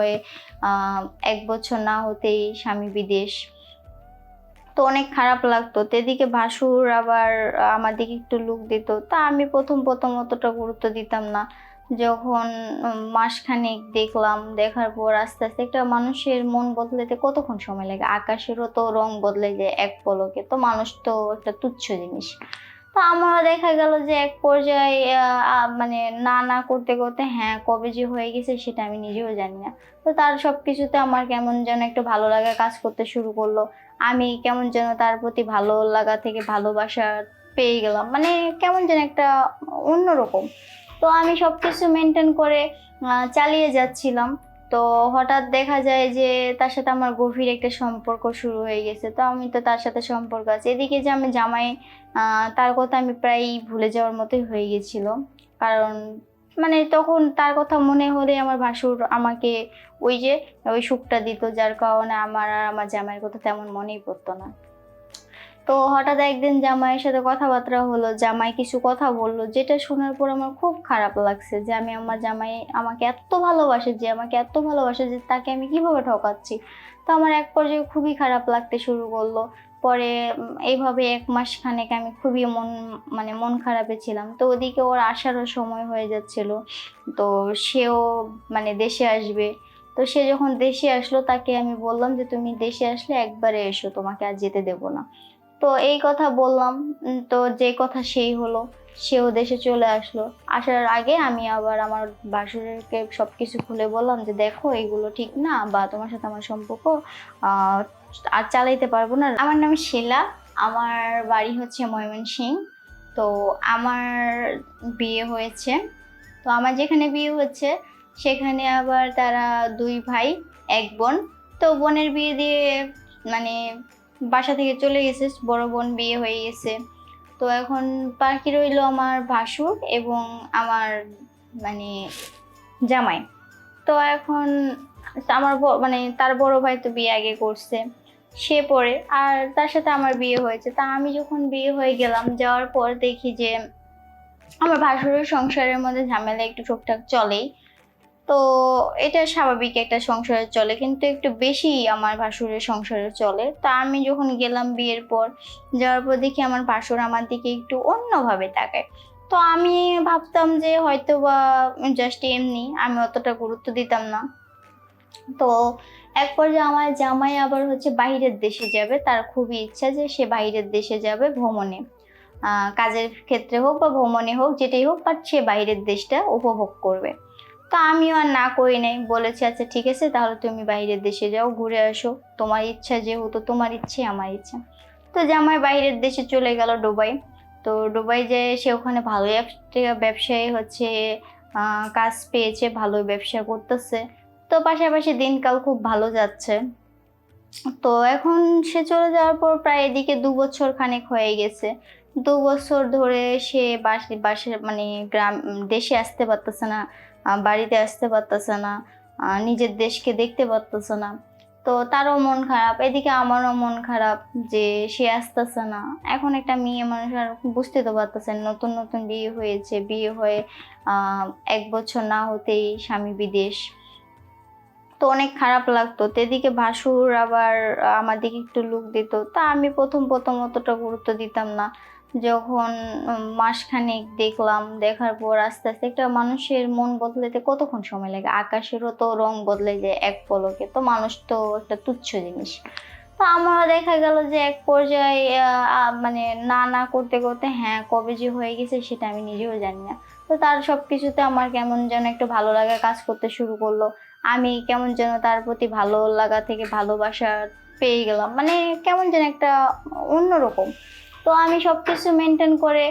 হয়ে এক বছর না হতেই স্বামী বিদেশ। তো অনেক খারাপ লাগতো। তো এদিকে ভাসুর আবার আমার দিকে একটু লুক দিত। তা আমি প্রথম প্রথম অতটা গুরুত্ব দিতাম না। যখন মাসখানেক দেখলাম, দেখার পর আস্তে আস্তে একটা মানুষের মন বদলেতে কতক্ষণ সময় লাগে? আকাশেরও তো রং বদলে যায় এক পলকে। তো মানুষ তো একটা তুচ্ছ জিনিস। তো আমার দেখা গেল যে এক পর্যায়ে মানে না না করতে করতে হ্যাঁ কবে যে হয়ে গেছে সেটা আমি নিজেও জানি না। তো তার সব কিছুতে আমার কেমন যেন একটু ভালো লাগা কাজ করতে শুরু করল। আমি কেমন যেন তার প্রতি ভালো লাগা থেকে ভালোবাসা পেয়ে গেলাম। মানে কেমন যেন একটা অন্যরকম। তো আমি সব কিছু মেনটেন করে চালিয়ে যাচ্ছিলাম। তো হঠাৎ দেখা যায় যে তার সাথে আমার গভীর একটা সম্পর্ক শুরু হয়ে গেছে। তো আমি তো তার সাথে সম্পর্ক আছে। এদিকে যে আমি জামাই তার কথা আমি প্রায়ই ভুলে যাওয়ার মতোই হয়ে গেছিল। কারণ মানে তখন তার কথা মনে হলে আমার ভাসুর আমাকে ওই যে, ওই সুখটা দিত, যার কারণে আমার আর আমার জামাইয়ের কথা তেমন মনেই পড়তো না। তো হঠাৎ একদিন জামাইয়ের সাথে কথাবার্তা হলো, জামাই কিছু কথা বলল, যেটা শোনার পর আমার খুব খারাপ লাগছে যে আমি আমার জামাই আমাকে এত ভালোবাসে, যে আমাকে এত ভালোবাসে যে তাকে আমি কীভাবে ঠকাচ্ছি। তো আমার এক পর্যায়ে খুবই খারাপ লাগতে শুরু করল। পরে এইভাবে এক মাস খানেক আমি খুবই মন মানে মন খারাপে ছিলাম। তো ওদিকে ওর আসারও সময় হয়ে যাচ্ছিল। তো সেও মানে দেশে আসবে। তো সে যখন দেশে আসলো, তাকে আমি বললাম যে, তুমি দেশে আসলে একবারে এসো, তোমাকে আর যেতে দেবো না। তো এই কথা বললাম। তো যে কথা সেই হলো। সেও দেশে চলে আসলো। আসার আগে আমি আবার আমার বাসুরকে সব কিছু খুলে বললাম যে, দেখো, এগুলো ঠিক না বা তোমার সাথে আমার সম্পর্ক আর চালাইতে পারব না। আমার নাম শিলা, আমার বাড়ি হচ্ছে ময়মনসিং। তো আমার বিয়ে হয়েছে। তো আমার যেখানে বিয়ে হচ্ছে, সেখানে আবার তারা দুই ভাই, এক বোন। তো বোনের বিয়ে দিয়ে মানে বাসা থেকে চলে গেছে, বড় বোন বিয়ে হয়ে গেছে। তো এখন বাকি রইল আমার ভাসুর এবং আমার মানে জামাই। তো এখন আমার মানে তার বড় ভাই তো বিয়ে আগে করছে। সে পরে আর তার সাথে আমার বিয়ে হয়েছে। তা আমি যখন বিয়ে হয়ে গেলাম, যাওয়ার পর দেখি যে আমার ভাসুরের সংসারের মধ্যে ঝামেলা একটু টুকটাক চলেই। তো এটা স্বাভাবিক একটা সংসারে চলে, কিন্তু একটু বেশি আমার ভাসুরের সংসারে চলে। তা আমি যখন গেলাম বিয়ের পর, যাওয়ার পর দেখি আমার ভাসুর আমার দিকে একটু অন্যভাবে তাকায়। তো আমি ভাবতাম যে হয়তো বা জাস্ট এমনি, আমি অতটা গুরুত্ব দিতাম না। তো এক পর্যায়ে আমার জামাই আবার হচ্ছে বাইরের দেশে যাবে, তার খুবই ইচ্ছা যে সে বাইরের দেশে যাবে ভ্রমণে। কাজের ক্ষেত্রে হোক বা ভ্রমণে হোক, যেটাই হোক বাট সে বাইরের দেশটা উপভোগ করবে। তো আমিও আর না করি নাই, বলেছি আচ্ছা ঠিক আছে, তাহলে তুমি বাইরের দেশে যাও, ঘুরে আসো। তোমার ইচ্ছা যেহেতু, তোমার ইচ্ছে আমার ইচ্ছা। তো জামাই বাইরের দেশে চলে গেল ডুবাই তো ডুবাই যে সে ওখানে ভালো ব্যবসায়ী হচ্ছে কাজ পেয়েছে, ভালো ব্যবসা করতেছে। তো পাশাপাশি দিনকাল খুব ভালো যাচ্ছে। তো এখন সে চলে যাওয়ার পর প্রায় এদিকে দু বছর খানেক হয়ে গেছে। দু বছর ধরে সে বাসে বাসে মানে গ্রাম, দেশে আসতে পারতেছে না বাড়িতে আসতে পারতেছে না নিজের দেশকে দেখতে পারতেছে না। তো তারও মন খারাপ, এদিকে আমারও মন খারাপ যে সে আসতেছে না। এখন একটা মেয়ে মানুষ আর বুঝতে তো পারতেছেন, নতুন নতুন বিয়ে হয়েছে, বিয়ে হয়ে এক বছর না হতেই স্বামী বিদেশ। তো অনেক খারাপ লাগতো। তো এদিকে ভাসুর আবার আমার দিকে একটু লুক দিত। তা আমি প্রথম প্রথম অতটা গুরুত্ব দিতাম না। যখন মাসখানেক দেখলাম, দেখার পর আস্তে আস্তে একটা মানুষের মন বদলেতে কতক্ষণ সময় লাগে? আকাশেরও তো রং বদলে যায় এক পলকে। তো মানুষ তো একটা তুচ্ছ জিনিস। তো আমারও দেখা গেল যে এক পর্যায়ে মানে না না করতে করতে হ্যাঁ কবে যে হয়ে গেছে সেটা আমি নিজেও জানি না। তো তার সব কিছুতে আমার কেমন যেন একটু ভালো লাগা কাজ করতে শুরু করল। আমি কেমন যেন তার প্রতি ভালো লাগা থেকে ভালোবাসা পেয়ে গেলাম। মানে কেমন যেন একটা অন্যরকম তো আমি সব কিছু মেনটেন করে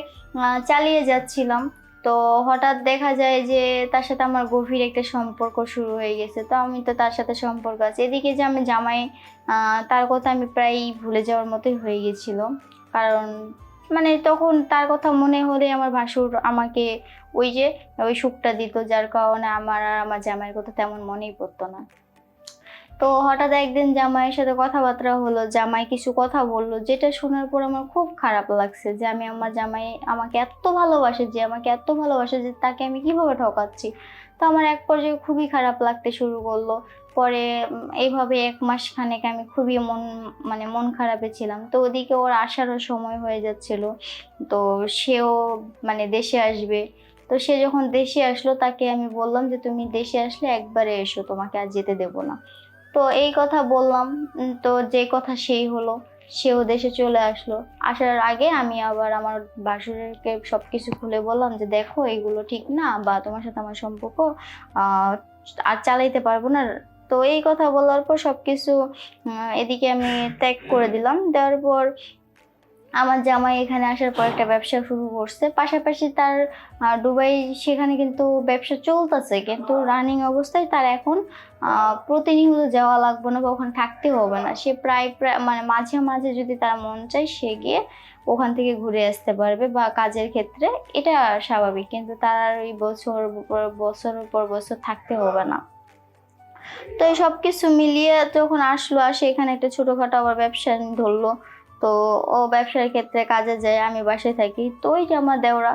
চালিয়ে যাচ্ছিলাম। তো হঠাৎ দেখা যায় যে তার সাথে আমার গভীর একটা সম্পর্ক শুরু হয়ে গেছে। তো আমি তো তার সাথে সম্পর্ক আছে। এদিকে যে আমি জামাই তার কথা আমি প্রায়ই ভুলে যাওয়ার মতোই হয়ে গেছিল। কারণ মানে তখন তার কথা মনে হলে আমার ভাসুর আমাকে ওই যে, ওই সুখটা দিত, যার কারণে আমার আর আমার জামাইয়ের কথা তেমন মনেই পড়তো না। তো হঠাৎ একদিন জামাইয়ের সাথে কথাবার্তা হলো, জামাই কিছু কথা বলল, যেটা শোনার পর আমার খুব খারাপ লাগছে যে আমি আমার জামাই আমাকে এত ভালোবাসে, যে আমাকে এত ভালোবাসে যে তাকে আমি কীভাবে ঠকাচ্ছি। তো আমার এক পর্যায়ে খুবই খারাপ লাগতে শুরু করল। পরে এইভাবে এক মাস খানেক আমি খুবই মন মানে মন খারাপে ছিলাম। তো ওদিকে ওর আসারও সময় হয়ে যাচ্ছিল। তো সেও মানে দেশে আসবে। তো সে যখন দেশে আসলো, তাকে আমি বললাম যে, তুমি দেশে আসলে একবারে এসো, তোমাকে আর যেতে দেবো না। তো এই কথা বললাম। তো যে কথা সেই হলো। সেও দেশে চলে আসলো। আসার আগে আমি আবার আমার বাসুরকে সব কিছু খুলে বললাম যে, দেখো, এগুলো ঠিক না বা তোমার সাথে আমার সম্পর্ক আর চালাইতে পারব না। তো এই কথা বলার পর সব কিছু এদিকে আমি ত্যাগ করে দিলাম। দেওয়ার পর আমার জামাই এখানে আসার পর একটা ব্যবসা শুরু করছে। পাশাপাশি তার দুবাই সেখানে কিন্তু ব্যবসা চলতেছে, কিন্তু রানিং অবস্থায় তার এখন প্রতিনিয়ত যাওয়া লাগবে না বা ওখানে থাকতে হবে না। সে প্রায় প্রায় মানে মাঝে মাঝে যদি তার মন চায় সে গিয়ে ওখান থেকে ঘুরে আসতে পারবে বা কাজের ক্ষেত্রে। এটা স্বাভাবিক, কিন্তু তার আর ওই বছর পর বছরের পর বছর থাকতে হবে না। তো এই সব কিছু মিলিয়ে যখন আসলো, আসে এখানে একটা ছোটখাটো আবার ব্যবসা ধরলো। তো ও ব্যবসার ক্ষেত্রে কাজে যায়, আমি বাসায় থাকি। তো ওই যে আমার দেওরা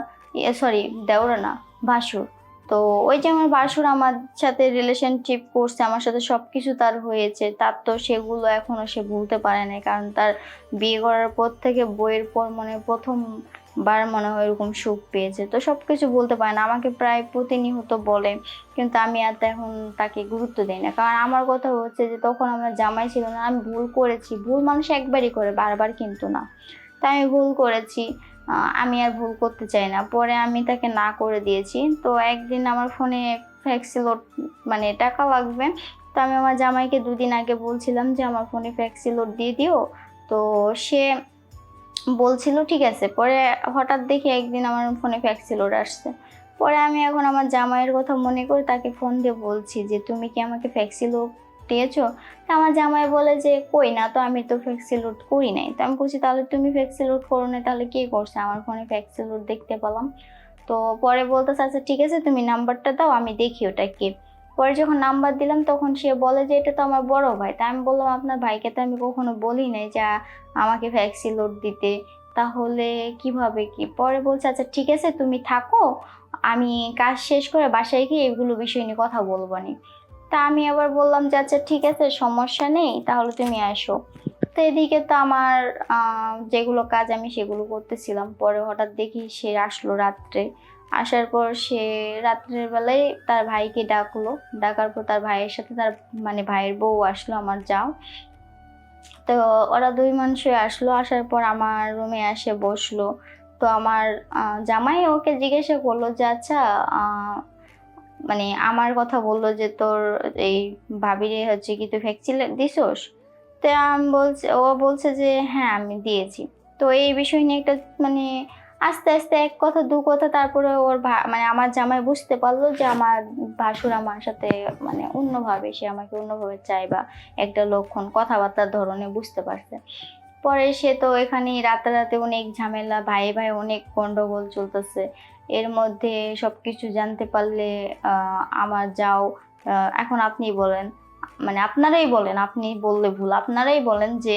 সরি দেওরা না, ভাসুর। তো ওই যে আমার ভাসুর আমার সাথে রিলেশনশিপ করছে, আমার সাথে সব কিছু তার হয়েছে। তার তো সেগুলো এখনও সে ভুলতে পারে না কারণ তার বিয়ে করার পর থেকে, বইয়ের পর মানে প্রথমবার মনে হয় এরকম সুখ পেয়েছে। তো সব কিছু বলতে পারে না, আমাকে প্রায় প্রতিনিয়ত বলে, কিন্তু আমি আর এখন তাকে গুরুত্ব দিই না। কারণ আমার কথা হচ্ছে যে তখন আমার জামাই ছিল না, আমি ভুল করেছি। ভুল মানুষ একবারই করে, বারবার কিন্তু না। তাই আমি ভুল করেছি আমি আর ভুল করতে চাই না। পরে আমি তাকে না করে দিয়েছি। তো একদিন আমার ফোনে ফ্যাক্সিলোড মানে টাকা লাগবে। তো আমি আমার জামাইকে দুদিন আগে বলছিলাম যে, আমার ফোনে ফ্যাক্সিলোড দিয়ে দিও। তো সে বলছিল, ঠিক আছে। পরে হঠাৎ দেখি একদিন আমার ফোনে ফ্যাক্সিলোড আসছে। পরে আমি এখন আমার জামাইয়ের কথা মনে করে তাকে ফোন দিয়ে বলছি যে, তুমি কি আমাকে ফ্যাক্সিলোড দিয়েছ? তা আমার জামাই বলে যে, কই না তো, আমি তো ফ্যাক্সিলোড করি নাই। তো আমি বলছি, তাহলে তুমি ফ্যাক্সিলোড করো না তাহলে কে করছে? আমার ফোনে ফ্যাক্সিলোড দেখতে পেলাম। তো পরে বলতেছে আচ্ছা ঠিক আছে, তুমি নাম্বারটা দাও, আমি দেখি ওটা কে পরে যখন নাম্বার দিলাম, তখন সে বলে যে, এটা তো আমার বড় ভাই। তা আমি বললাম, আপনার ভাইকে তো আমি কখনো বলি নাই যে, আমাকে ভ্যাকসিন লোড দিতে। তাহলে কীভাবে কি? পরে বলছে আচ্ছা ঠিক আছে, তুমি থাকো। আমি কাজ শেষ করে বাসায় গিয়ে এগুলো বিষয় নিয়ে কথা বলব নি। তা আমি আবার বললাম যে আচ্ছা ঠিক আছে, সমস্যা নেই, তাহলে তুমি আসো। তো এদিকে তো আমার যেগুলো কাজ আমি সেগুলো করতেছিলাম। পরে হঠাৎ দেখি সে আসলো রাত্রে। আসার পর সে রাত্রের বেলায় তার ভাইকে ডাকলো। ডাকার পর তার ভাইয়ের সাথে তার মানে ভাইয়ের বউ আসলো আমার যাও। তো ওরা দুই মানুষই আসলো। আসার পর আমার রুমে এসে বসল। তো আমার জামাই ওকে জিজ্ঞাসা করল যে আচ্ছা মানে আমার কথা বলল যে তোর এই ভাবিরে হচ্ছে কি তুই ভ্যাকসিন দিছোস? তো আমি বলছে, ও বলছে যে হ্যাঁ আমি দিয়েছি। তো এই বিষয় নিয়ে একটা মানে আস্তে আস্তে এক কথা, দু কথা, তারপরে ওর মানে আমার জামাই বুঝতে পারল যে আমার ভাসুর আমার সাথে মানে অন্যভাবে, সে আমাকে অন্যভাবে চায় বা একটা লক্ষণ, কথাবার্তার ধরনে বুঝতে পারছে। পরে সে তো এখানে রাতারাতি অনেক ঝামেলা, ভাই ভাই অনেক গন্ডগোল চলতেছে। এর মধ্যে সব কিছু জানতে পারলে আমার যাও। এখন আপনি বলেন মানে আপনারাই বলেন, আপনি বললে ভুল। আপনারাই বলেন যে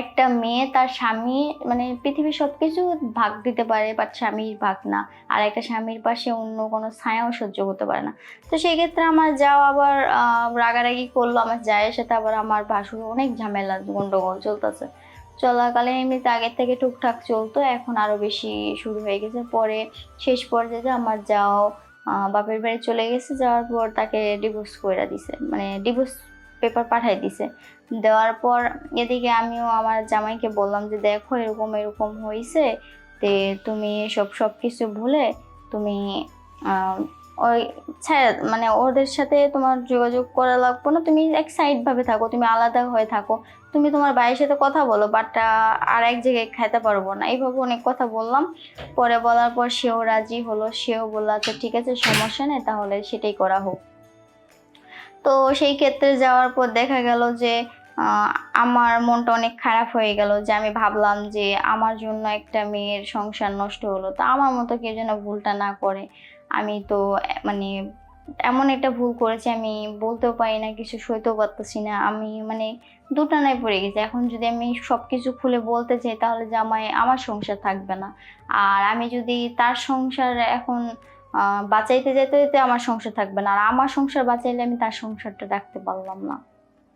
একটা মেয়ে তার স্বামী মানে পৃথিবীর সবকিছু ভাগ দিতে পারে বাট স্বামীর ভাগ না। আর একটা স্বামীর পাশে অন্য কোনো ছায়াও সহ্য করতে পারে না। তো সেই ক্ষেত্রে আমার যাও আবার রাগারাগি করল, আমার জায়ের সাথে আবার আমার ভাসুর অনেক ঝামেলা, গন্ডগোল চলতেছে। চলাকালে এমনিতে আগের থেকে টুকটাক চলতো, এখন আরও বেশি শুরু হয়ে গেছে। পরে শেষ পর্যায়ে আমার যাও বাপের বাড়ি চলে গেছে, যাওয়ার পর তাকে ডিভোর্স করে দিছে। মানে ডিভোর্স পেপার পাঠাই দিছে। দেওয়ার পর এদিকে আমিও আমার জামাইকে বললাম যে, দেখো, এরকম এরকম হয়েছে তে তুমি সব সব কিছু ভুলে তুমি ওই মানে ওদের সাথে তোমার যোগাযোগ করা লাগবে না। তুমি এক সাইডভাবে থাকো, তুমি আলাদা হয়ে থাকো। তুমি তোমার ভাইয়ের সাথে কথা বলো বাট আর এক জায়গায় খাইতে পারব না। এইভাবে অনেক কথা বললাম। পরে বলার পর সেও রাজি হলো। সেও বলল আচ্ছা ঠিক আছে, সমস্যা নেই, তাহলে সেটাই করা হোক। তো সেই ক্ষেত্রে যাওয়ার পর দেখা গেল যে আমার মনটা অনেক খারাপ হয়ে গেল যে আমি ভাবলাম যে আমার জন্য একটা মেয়ের সংসার নষ্ট হলো। তো আমার মতো কেউ যেন ভুলটা না করে। আমি তো মানে এমন একটা ভুল করেছি, আমি বলতেও পারি না, কিছু সইতেও পারতেছি না। আমি মানে দুটানায় পড়ে গেছি। এখন যদি আমি সব কিছু খুলে বলতে চাই, তাহলে জামাই আমার সংসার থাকবে না। আর আমি যদি তার সংসার এখন বাঁচাইতে যেতে যেতে আমার সংসার থাকবে না। আর আমার সংসার বাঁচাইলে আমি তার সংসারটা রাখতে পারলাম না।